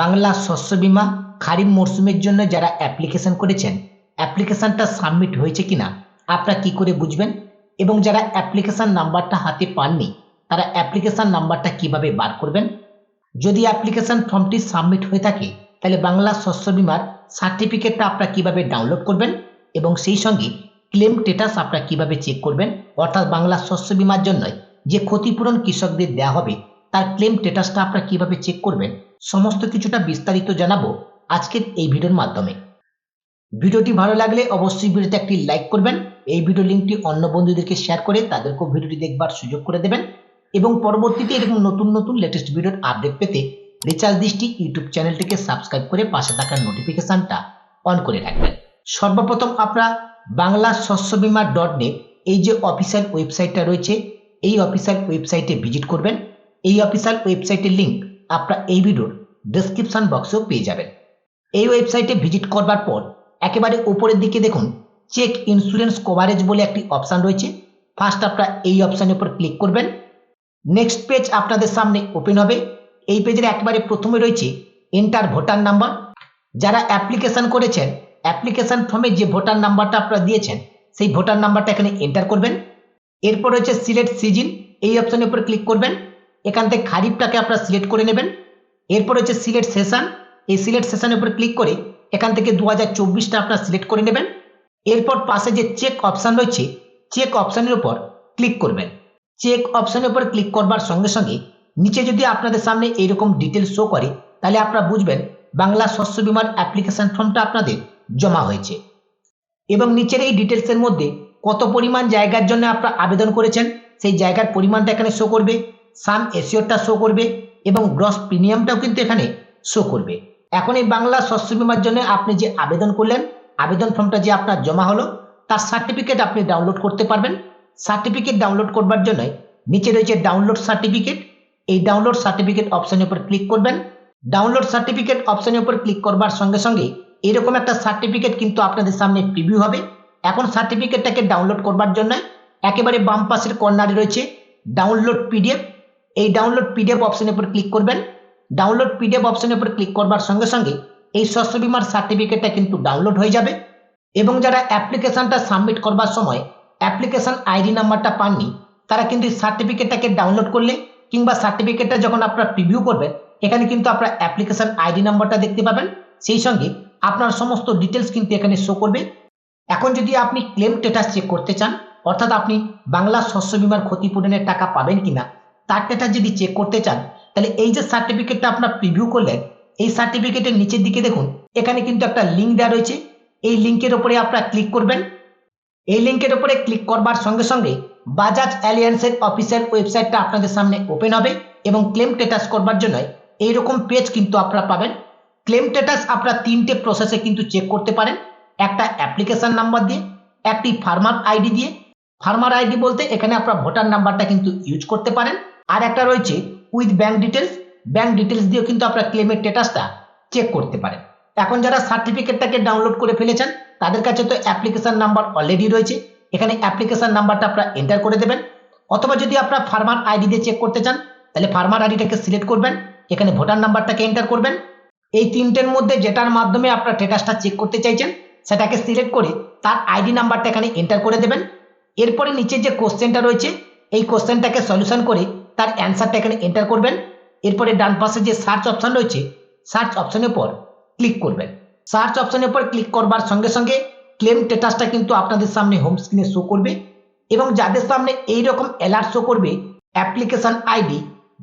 বাংলা শস্য বীমা খারিফ মরশুমের জন্য যারা অ্যাপ্লিকেশন করেছেন অ্যাপ্লিকেশনটা সাবমিট হয়েছে কিনা, আপনারা কি করে বুঝবেন? এবং যারা অ্যাপ্লিকেশন নাম্বারটা হাতে পাননি, তারা অ্যাপ্লিকেশন নাম্বারটা কীভাবে বার করবেন? যদি অ্যাপ্লিকেশন ফর্মটি সাবমিট হয়ে থাকে, তাহলে বাংলা শস্য বীমার সার্টিফিকেটটা আপনারা কীভাবে ডাউনলোড করবেন? এবং সেই সঙ্গে ক্লেম স্টেটাস আপনারা কীভাবে চেক করবেন? অর্থাৎ বাংলা শস্য বীমার জন্য যে ক্ষতিপূরণ কৃষকদের দেওয়া হবে তার ক্লেম স্টেটাসটা আপনারা কীভাবে চেক করবেন? সমস্ত কিছুটা বিস্তারিত জানাব আজকের এই ভিডিওর মাধ্যমে। ভিডিওটি ভালো লাগলে অবশ্যই ভিডিওতে একটি লাইক করবেন, এই ভিডিও লিঙ্কটি অন্য বন্ধুদেরকে শেয়ার করে তাদেরকেও ভিডিওটি দেখবার সুযোগ করে দেবেন এবং পরবর্তীতে এরকম নতুন নতুন লেটেস্ট ভিডিওর আপডেট পেতে রিচার্জ দৃষ্টি ইউটিউব চ্যানেলটিকে সাবস্ক্রাইব করে পাশে থাকা নোটিফিকেশনটা অন করে রাখবেন। সর্বপ্রথম আপনারা বাংলা শস্য বীমা ডট নেট এই যে অফিসিয়াল ওয়েবসাইটটা রয়েছে, এই অফিসিয়াল ওয়েবসাইটে ভিজিট করবেন। এই অফিসিয়াল ওয়েবসাইটের লিঙ্ক আপনারা এই ভিডিওর ডেসক্রিপশন বক্সেও পেয়ে যাবেন। এই ওয়েবসাইটে ভিজিট করবার পর একেবারে উপরের দিকে দেখুন চেক ইন্স্যুরেন্স কভারেজ বলে একটি অপশান রয়েছে। ফার্স্ট আপনারা এই অপশানের উপর ক্লিক করবেন। নেক্সট পেজ আপনাদের সামনে ওপেন হবে। এই পেজের একেবারে প্রথমে রয়েছে এন্টার ভোটার নাম্বার যারা অ্যাপ্লিকেশন করেছেন অ্যাপ্লিকেশন ফর্মে যে ভোটার নাম্বারটা আপনারা দিয়েছেন, সেই ভোটার নাম্বারটা এখানে এন্টার করবেন। এরপর রয়েছে সিলেক্ট সিজন এই অপশনের উপর ক্লিক করবেন। এখান থেকে খারিফটাকে আপনারা সিলেক্ট করে নেবেন। এরপর হচ্ছে সিলেক্ট সেশন এই সিলেক্ট সেশনের উপর ক্লিক করে এখান থেকে দু হাজার চব্বিশটা আপনারা সিলেক্ট করে নেবেন। এরপর পাশে যে চেক অপশান রয়েছে চেক অপশানের উপর ক্লিক করবেন। চেক অপশানের উপর ক্লিক করবার সঙ্গে সঙ্গে নিচে যদি আপনাদের সামনে এইরকম ডিটেলস শো করে, তাহলে আপনারা বুঝবেন বাংলা শস্য বীমার অ্যাপ্লিকেশন ফর্মটা আপনাদের জমা হয়েছে। এবং নিচের এই ডিটেলসের মধ্যে কত পরিমাণ জায়গার জন্য আপনারা আবেদন করেছেন, সেই জায়গার পরিমাণটা এখানে শো করবে। সাম এসিওরটা শো করবে এবং গ্রস প্রিমিয়ামটাও কিন্তু এখানে শো করবে। এখন এই বাংলা শস্য বীমার জন্য আপনি যে আবেদন করলেন, আবেদন ফর্মটা যে আপনার জমা হলো, তার সার্টিফিকেট আপনি ডাউনলোড করতে পারবেন। সার্টিফিকেট ডাউনলোড করবার জন্য নিচে রয়েছে ডাউনলোড সার্টিফিকেট এই ডাউনলোড সার্টিফিকেট অপশনের উপর ক্লিক করবেন। ডাউনলোড সার্টিফিকেট অপশনের উপর ক্লিক করবার সঙ্গে সঙ্গে এরকম একটা সার্টিফিকেট কিন্তু আপনাদের সামনে প্রিভিউ হবে। এখন সার্টিফিকেটটাকে ডাউনলোড করবার জন্য একেবারে বাম পাশের কর্নারে রয়েছে ডাউনলোড পিডিএফ এই ডাউনলোড পিডিএফ অপশনের উপর ক্লিক করবেন। ডাউনলোড পিডিএফ অপশনের উপর ক্লিক করবার সঙ্গে সঙ্গে এই শস্য বীমার সার্টিফিকেটটা কিন্তু ডাউনলোড হয়ে যাবে। এবং যারা অ্যাপ্লিকেশনটা সাবমিট করবার সময় অ্যাপ্লিকেশন আইডি নাম্বারটা পাননি, তারা কিন্তু এই সার্টিফিকেটটাকে ডাউনলোড করলে কিংবা সার্টিফিকেটটা যখন আপনারা প্রিভিউ করবেন, এখানে কিন্তু আপনার অ্যাপ্লিকেশন আইডি নাম্বারটা দেখতে পাবেন। সেই সঙ্গে আপনার সমস্ত ডিটেলস কিন্তু এখানে শো করবে। এখন যদি আপনি ক্লেম স্টেটাস চেক করতে চান, অর্থাৎ আপনি বাংলা শস্য বীমার ক্ষতিপূরণের টাকা পাবেন কিনা তার স্টেটাস যদি চেক করতে চান, তাহলে এই যে সার্টিফিকেটটা আপনার প্রিভিউ করলেন, এই সার্টিফিকেটের নিচের দিকে দেখুন, এখানে কিন্তু একটা লিঙ্ক দেওয়া রয়েছে। এই লিঙ্কের উপরে আপনারা ক্লিক করবেন। এই লিঙ্কের উপরে ক্লিক করবার সঙ্গে সঙ্গে বাজাজ অ্যালিয়েন্সের অফিসিয়াল ওয়েবসাইটটা আপনাদের সামনে ওপেন হবে এবং ক্লেম স্টেটাস করবার জন্য এইরকম পেজ কিন্তু আপনারা পাবেন। ক্লেম স্টেটাস আপনারা তিনটে প্রসেসে কিন্তু চেক করতে পারেন। একটা অ্যাপ্লিকেশন নাম্বার দিয়ে, একটি ফার্মার আইডি দিয়ে। ফার্মার আইডি বলতে এখানে আপনার ভোটার নাম্বারটা কিন্তু ইউজ করতে পারেন। আর একটা রয়েছে with bank details bank details দিয়েও কিন্তু আপনার ক্লেমের স্ট্যাটাসটা চেক করতে পারেন। এখন যারা সার্টিফিকেটটাকে ডাউনলোড করে ফেলেছেন, তাদের কাছে তো অ্যাপ্লিকেশন নাম্বার অলরেডি রয়েছে। এখানে অ্যাপ্লিকেশন নাম্বারটা আপনারা এন্টার করে দেবেন। অথবা যদি আপনার ফার্মার আইডি দিয়ে চেক করতে চান, তাহলে ফার্মার আইডিটাকে সিলেক্ট করবেন। এখানে ভোটার নাম্বারটাকে এন্টার করবেন। এই তিনটের মধ্যে যেটার মাধ্যমে আপনার স্টেটাসটা চেক করতে চাইছেন, সেটাকে সিলেক্ট করে তার আইডি নাম্বারটা এখানে এন্টার করে দেবেন। এরপরে নিচে যে কোশ্চেনটা রয়েছে, এই কোশ্চেনটাকে সলিউশন করে তার অ্যান্সারটা এখানে এন্টার করবেন। এরপরে ডান পাশে যে সার্চ অপশন রয়েছে সার্চ অপশনের উপর ক্লিক করবেন। সার্চ অপশনের উপর ক্লিক করবার সঙ্গে সঙ্গে ক্লেম স্টেটাসটা কিন্তু আপনাদের সামনে হোম স্ক্রিনে শো করবে এবং যাদের সামনে এই রকম অ্যালার্ট শো করবে application ID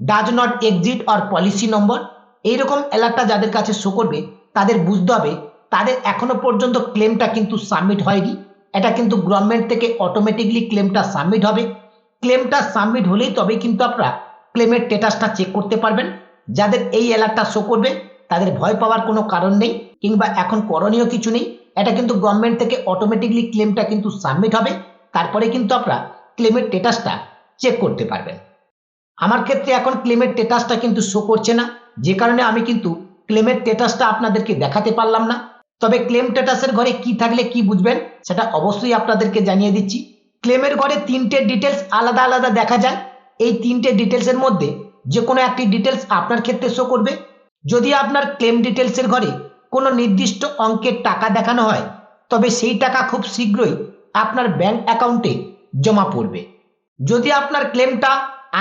does not exist or policy number এইরকম অ্যালার্টটা যাদের কাছে শো করবে, তাদের বুঝতে হবে তাদের এখনও পর্যন্ত ক্লেমটা কিন্তু সাবমিট হয়নি। এটা কিন্তু গভর্নমেন্ট থেকে অটোমেটিকলি ক্লেমটা সাবমিট হবে। ক্লেমটা সাবমিট হলেই তবেই কিন্তু আপনারা ক্লেমের স্টেটাসটা চেক করতে পারবেন। যাদের এই অ্যালার্টটা শো করবে, তাদের ভয় পাওয়ার কোনো কারণ নেই কিংবা এখন করণীয় কিছু নেই। এটা কিন্তু গভর্নমেন্ট থেকে অটোমেটিকলি ক্লেমটা কিন্তু সাবমিট হবে। তারপরে কিন্তু আপনারা ক্লেমের স্টেটাসটা চেক করতে পারবেন। আমার ক্ষেত্রে এখন ক্লেমের স্টেটাসটা কিন্তু শো করছে না। যে কারণে আমি কিন্তু ক্লেমের স্টেটাসটা আপনাদেরকে দেখাতে পারলাম না। তবে ক্লেম স্টেটাসের ঘরে কি থাকলে কি বুঝবেন, সেটা অবশ্যই আপনাদেরকে জানিয়ে দিচ্ছি। ক্লেমের ঘরে তিনটে ডিটেলস আলাদা আলাদা দেখা যায়। এই তিনটে ডিটেলসের মধ্যে যে কোনো একটি ডিটেলস আপনার ক্ষেত্রে শো করবে। যদি আপনার ক্লেম ডিটেলসের ঘরে কোনো নির্দিষ্ট অঙ্কের টাকা দেখানো হয়, তবে সেই টাকা খুব শীঘ্রই আপনার ব্যাংক অ্যাকাউন্টে জমা পড়বে। যদি আপনার ক্লেমটা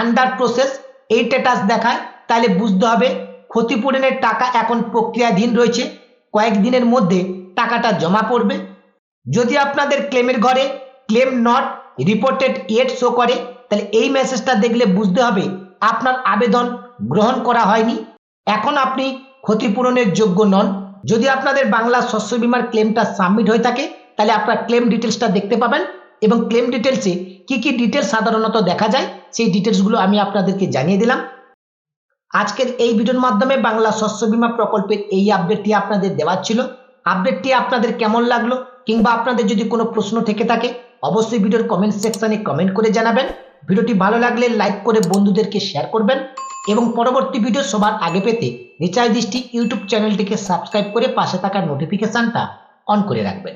আন্ডার প্রসেস এই স্ট্যাটাস দেখায়, তাহলে বুঝতে হবে ক্ষতিপূরণের টাকা এখন প্রক্রিয়াধীন রয়েছে। কয়েকদিনের মধ্যে টাকাটা জমা পড়বে। যদি আপনাদের ক্লেমের ঘরে claim not reported yet show করে, তাহলে এই মেসেজটা দেখলে বুঝতে হবে আপনার আবেদন গ্রহণ করা হয়নি। এখন আপনি ক্ষতিপূরণের যোগ্য নন। যদি আপনাদের বাংলা শস্য বিমার ক্লেমটা সাবমিট হয়ে থাকে, তাহলে আপনার ক্লেম ডিটেলসটা দেখতে পাবেন এবং ক্লেম ডিটেলসে কি কি ডিটেলস সাধারণত দেখা যায়, সেই ডিটেলসগুলো আমি আপনাদেরকে জানিয়ে দিলাম। আজকের এই ভিডিওর মাধ্যমে বাংলা শস্য বিমা প্রকল্পের এই আপডেটটি আপনাদের দেওয়ার ছিল। আপডেটটি আপনাদের কেমন লাগল, কিংবা আপনাদের যদি কোনো প্রশ্ন থেকে থাকে অবশ্যই ভিডিওর কমেন্ট সেকশনে কমেন্ট করে জানাবেন। ভিডিওটি ভালো লাগলে লাইক করে বন্ধুদেরকে শেয়ার করবেন এবং পরবর্তী ভিডিও সবার আগে পেতে নিচাই দৃষ্টি ইউটিউব চ্যানেলটিকে সাবস্ক্রাইব করে পাশে থাকা নোটিফিকেশনটা অন করে রাখবেন।